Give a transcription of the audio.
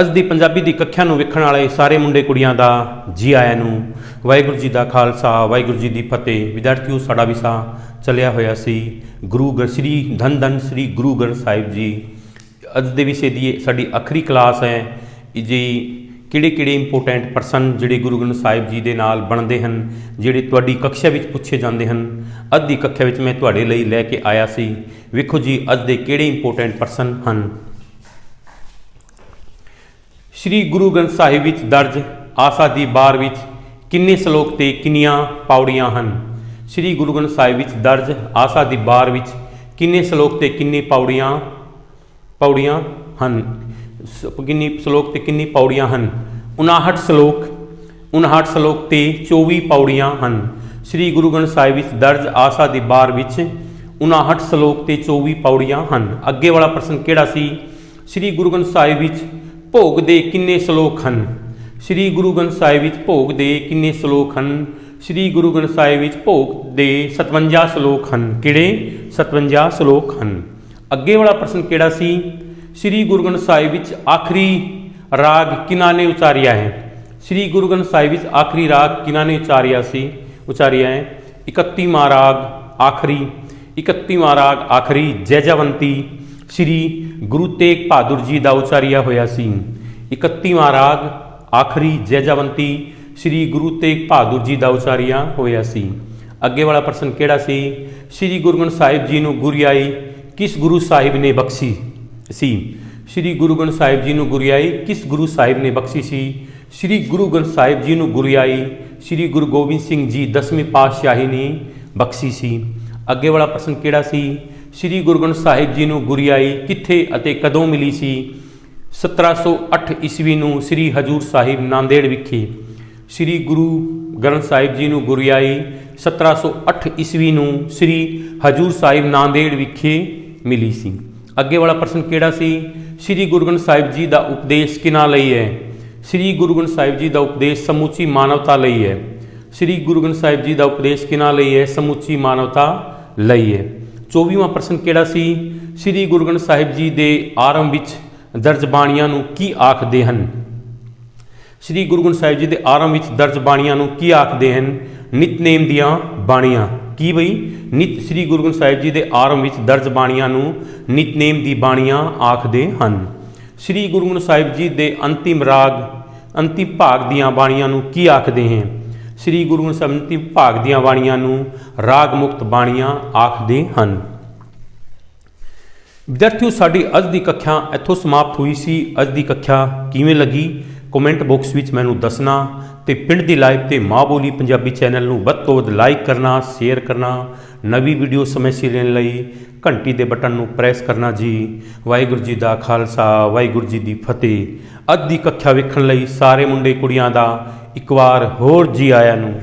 ਅੱਜ ਦੀ ਪੰਜਾਬੀ ਦੀ ਕੱਖਿਆ ਨੂੰ ਵੇਖਣ ਵਾਲੇ ਸਾਰੇ ਮੁੰਡੇ ਕੁੜੀਆਂ ਦਾ ਜੀ ਆਇਆਂ ਨੂੰ ਵਾਹਿਗੁਰੂ ਜੀ ਦਾ ਖਾਲਸਾ, ਵਾਹਿਗੁਰੂ ਜੀ ਦੀ ਫਤਿਹ। ਵਿਦਿਆਰਥੀਓ, ਸਾਡਾ ਵਿਸਾ ਚੱਲਿਆ ਹੋਇਆ ਸੀ। ਗੁਰੂ ਗ੍ਰੰਥ, ਸ੍ਰੀ ਧੰਨ ਧੰਨ ਸ੍ਰੀ ਗੁਰੂ ਗ੍ਰੰਥ ਸਾਹਿਬ ਜੀ। ਅੱਜ ਦੇ ਵਿਸ਼ੇ ਦੀ ਸਾਡੀ ਆਖਰੀ ਕਲਾਸ ਹੈ। ਜੀ ਕਿਹੜੇ ਕਿਹੜੇ ਇੰਪੋਰਟੈਂਟ ਪਰਸਨ ਜਿਹੜੇ ਗੁਰੂ ਗ੍ਰੰਥ ਸਾਹਿਬ ਜੀ ਦੇ ਨਾਲ ਬਣਦੇ ਹਨ, ਜਿਹੜੇ ਤੁਹਾਡੀ ਕਕਸ਼ਾ ਵਿੱਚ ਪੁੱਛੇ ਜਾਂਦੇ ਹਨ। ਅੱਜ ਦੀ ਕਕਸ਼ਾ ਵਿੱਚ ਮੈਂ ਤੁਹਾਡੇ ਲਈ ਲੈ ਕੇ ਆਇਆ ਸੀ। ਵੇਖੋ ਜੀ, ਅੱਜ ਦੇ ਕਿਹੜੇ ਇੰਪੋਰਟੈਂਟ ਪਰਸਨ ਹਨ। ਸ੍ਰੀ ਗੁਰੂ ਗ੍ਰੰਥ ਸਾਹਿਬ ਵਿੱਚ ਦਰਜ ਆਸਾ ਦੀ ਬਾਰ ਵਿੱਚ ਕਿੰਨੇ ਸ਼ਲੋਕ ਤੇ ਕਿੰਨੀਆਂ ਪੌੜੀਆਂ ਹਨ? ਸ੍ਰੀ ਗੁਰੂ ਗ੍ਰੰਥ ਸਾਹਿਬ ਵਿੱਚ ਦਰਜ ਆਸਾ ਦੀ ਬਾਰ ਵਿੱਚ ਕਿੰਨੇ ਸ਼ਲੋਕ ਤੇ ਕਿੰਨੀ ਪੌੜੀਆਂ ਪੌੜੀਆਂ ਹਨ? ਸ- ਕਿੰਨੀ ਸ਼ਲੋਕ ਤੇ ਕਿੰਨੀ ਪੌੜੀਆਂ ਹਨ? 59 ਸ਼ਲੋਕ 59 ਸ਼ਲੋਕ ਤੇ 24 ਪੌੜੀਆਂ ਹਨ। ਸ੍ਰੀ ਗੁਰੂ ਗ੍ਰੰਥ ਸਾਹਿਬ ਵਿੱਚ ਦਰਜ ਆਸਾ ਦੀ ਬਾਰ ਵਿੱਚ 59 ਸ਼ਲੋਕ ਤੇ 24 ਪੌੜੀਆਂ ਹਨ। ਅੱਗੇ ਵਾਲਾ ਪ੍ਰਸ਼ਨ ਕਿਹੜਾ ਸੀ? ਸ੍ਰੀ ਗੁਰੂ ਗ੍ਰੰਥ ਸਾਹਿਬ ਵਿੱਚ ਭੋਗ ਦੇ ਕਿੰਨੇ ਸ਼ਲੋਕ ਹਨ? ਸ੍ਰੀ ਗੁਰੂ ਗ੍ਰੰਥ ਸਾਹਿਬ ਵਿੱਚ ਭੋਗ ਦੇ ਕਿੰਨੇ ਸ਼ਲੋਕ ਹਨ? ਸ੍ਰੀ ਗੁਰੂ ਗ੍ਰੰਥ ਸਾਹਿਬ ਵਿੱਚ ਭੋਗ ਦੇ 57 ਸ਼ਲੋਕ ਹਨ। ਕਿਹੜੇ? 57 ਸ਼ਲੋਕ ਹਨ। ਅੱਗੇ ਵਾਲਾ ਪ੍ਰਸ਼ਨ ਕਿਹੜਾ ਸੀ? ਸ੍ਰੀ ਗੁਰੂ ਗ੍ਰੰਥ ਸਾਹਿਬ ਵਿੱਚ ਆਖਰੀ ਰਾਗ ਕਿਹਨਾਂ ਨੇ ਉਚਾਰਿਆ ਹੈ? ਸ੍ਰੀ ਗੁਰੂ ਗ੍ਰੰਥ ਸਾਹਿਬ ਵਿੱਚ ਆਖਰੀ ਰਾਗ ਕਿਹਨਾਂ ਨੇ ਉਚਾਰਿਆ ਸੀ? ਉਚਾਰਿਆ ਹੈ 31ਵਾਂ ਰਾਗ ਆਖਰੀ 31ਵਾਂ ਰਾਗ ਆਖਰੀ ਜੈਜਵੰਤੀ ਸ੍ਰੀ ਗੁਰੂ ਤੇਗ ਬਹਾਦਰ ਜੀ ਦਾ ਉਚਾਰਿਆ ਹੋਇਆ ਸੀ। 31ਵਾਂ ਰਾਗ, ਆਖਰੀ ਜੈਜਵੰਤੀ ਸ੍ਰੀ ਗੁਰੂ ਤੇਗ ਬਹਾਦਰ ਜੀ ਦਾ ਉਚਾਰਿਆ ਹੋਇਆ ਸੀ। ਅੱਗੇ ਵਾਲਾ ਪ੍ਰਸ਼ਨ ਕਿਹੜਾ ਸੀ? ਸ੍ਰੀ ਗੁਰੂ ਗ੍ਰੰਥ ਸਾਹਿਬ ਜੀ ਨੂੰ ਗੁਰਿਆਈ ਕਿਸ ਗੁਰੂ ਸਾਹਿਬ ਨੇ ਬਖਸ਼ੀ ਸੀ? ਸ੍ਰੀ ਗੁਰੂ ਗ੍ਰੰਥ ਸਾਹਿਬ ਜੀ ਨੂੰ ਗੁਰਿਆਈ ਕਿਸ ਗੁਰੂ ਸਾਹਿਬ ਨੇ ਬਖਸ਼ੀ ਸੀ? ਸ੍ਰੀ ਗੁਰੂ ਗ੍ਰੰਥ ਸਾਹਿਬ ਜੀ ਨੂੰ ਗੁਰਿਆਈ ਸ੍ਰੀ ਗੁਰੂ ਗੋਬਿੰਦ ਸਿੰਘ ਜੀ ਦਸਵੇਂ ਪਾਤਸ਼ਾਹੀ ਨੇ ਬਖਸ਼ੀ ਸੀ। ਅੱਗੇ ਵਾਲਾ ਪ੍ਰਸ਼ਨ ਕਿਹੜਾ ਸੀ? ਸ੍ਰੀ ਗੁਰੂ ਗ੍ਰੰਥ ਸਾਹਿਬ ਜੀ ਨੂੰ ਗੁਰਿਆਈ ਕਿੱਥੇ ਅਤੇ ਕਦੋਂ ਮਿਲੀ ਸੀ? 1708 ਈਸਵੀ ਨੂੰ ਸ੍ਰੀ ਹਜੂਰ ਸਾਹਿਬ ਨਾਂਦੇੜ ਵਿਖੇ ਸ੍ਰੀ ਗੁਰੂ ਗ੍ਰੰਥ ਸਾਹਿਬ ਜੀ ਨੂੰ ਗੁਰਿਆਈ 1708 ਈਸਵੀ ਨੂੰ ਸ੍ਰੀ ਹਜੂਰ ਸਾਹਿਬ ਨਾਂਦੇੜ ਵਿਖੇ ਮਿਲੀ ਸੀ। ਅੱਗੇ ਵਾਲਾ ਪ੍ਰਸ਼ਨ ਕਿਹੜਾ ਸੀ? ਸ੍ਰੀ ਗੁਰੂ ਗ੍ਰੰਥ ਸਾਹਿਬ ਜੀ ਦਾ ਉਪਦੇਸ਼ ਕਿਨਾਂ ਲਈ ਹੈ? ਸ੍ਰੀ ਗੁਰੂ ਗ੍ਰੰਥ ਸਾਹਿਬ ਜੀ ਦਾ ਉਪਦੇਸ਼ ਸਮੁੱਚੀ ਮਾਨਵਤਾ ਲਈ ਹੈ। ਸ੍ਰੀ ਗੁਰੂ ਗ੍ਰੰਥ ਸਾਹਿਬ ਜੀ ਦਾ ਉਪਦੇਸ਼ ਕਿਨਾਂ ਲਈ ਹੈ? ਸਮੁੱਚੀ ਮਾਨਵਤਾ ਲਈ ਹੈ। 24ਵਾਂ ਪ੍ਰਸ਼ਨ ਕਿਹੜਾ ਸੀ? ਸ੍ਰੀ ਗੁਰੂ ਗ੍ਰੰਥ ਸਾਹਿਬ ਜੀ ਦੇ ਆਰੰਭ ਵਿੱਚ ਦਰਜ ਬਾਣੀਆਂ ਨੂੰ ਕੀ ਆਖਦੇ ਹਨ? ਸ੍ਰੀ ਗੁਰੂ ਗ੍ਰੰਥ ਸਾਹਿਬ ਜੀ ਦੇ ਆਰੰਭ ਵਿੱਚ ਦਰਜ ਬਾਣੀਆਂ ਨੂੰ ਕੀ ਆਖਦੇ ਹਨ? ਨਿਤਨੇਮ ਦੀਆਂ ਬਾਣੀਆਂ। ਕੀ ਬਈ? ਨਿਤ ਸ੍ਰੀ ਗੁਰੂ ਗ੍ਰੰਥ ਸਾਹਿਬ ਜੀ ਦੇ ਆਰੰਭ ਵਿੱਚ ਦਰਜ ਬਾਣੀਆਂ ਨੂੰ ਨਿਤਨੇਮ ਦੀ ਬਾਣੀਆਂ ਆਖਦੇ ਹਨ। ਸ੍ਰੀ ਗੁਰੂ ਗ੍ਰੰਥ ਸਾਹਿਬ ਜੀ ਦੇ ਅੰਤਿਮ ਰਾਗ, ਅੰਤਿਮ ਭਾਗ ਦੀਆਂ ਬਾਣੀਆਂ ਨੂੰ ਕੀ ਆਖਦੇ ਹਨ? ਸ੍ਰੀ ਗੁਰੂ ਗ੍ਰੰਥ ਸਾਹਿਬ ਅੰਤਿਮ ਭਾਗ ਦੀਆਂ ਬਾਣੀਆਂ ਨੂੰ ਰਾਗ ਮੁਕਤ ਬਾਣੀਆਂ ਆਖਦੇ ਹਨ। ਵਿਦਿਆਰਥੀਓ, ਸਾਡੀ ਅੱਜ ਦੀ ਕੱਖਿਆ ਇੱਥੋਂ ਸਮਾਪਤ ਹੋਈ ਸੀ। ਅੱਜ ਦੀ ਕੱਖਿਆ ਕਿਵੇਂ ਲੱਗੀ? ਕਮੈਂਟ ਬਾਕਸ ਵਿੱਚ ਮੈਨੂੰ ਦੱਸਣਾ ਤੇ ਪਿੰਡ ਦੀ ਲਾਈਵ ਤੇ ਮਾਂ ਬੋਲੀ ਪੰਜਾਬੀ ਚੈਨਲ ਨੂੰ ਵੱਧ ਤੋਂ ਵੱਧ ਲਾਈਕ ਕਰਨਾ, ਸ਼ੇਅਰ ਕਰਨਾ, ਨਵੀਂ ਵੀਡੀਓ ਸਮੇਂ ਸਿਰ ਲੈਣ ਲਈ ਘੰਟੀ ਦੇ ਬਟਨ ਨੂੰ ਪ੍ਰੈਸ ਕਰਨਾ ਜੀ। ਵਾਹਿਗੁਰੂ ਜੀ ਦਾ ਖਾਲਸਾ, ਵਾਹਿਗੁਰੂ ਜੀ ਦੀ ਫਤਿਹ। ਅੱਜ ਦੀ ਕੱਖਿਆ ਵੇਖਣ ਲਈ ਸਾਰੇ ਮੁੰਡੇ ਕੁੜੀਆਂ ਦਾ ਇੱਕ ਵਾਰ ਹੋਰ ਜੀ ਆਇਆਂ ਨੂੰ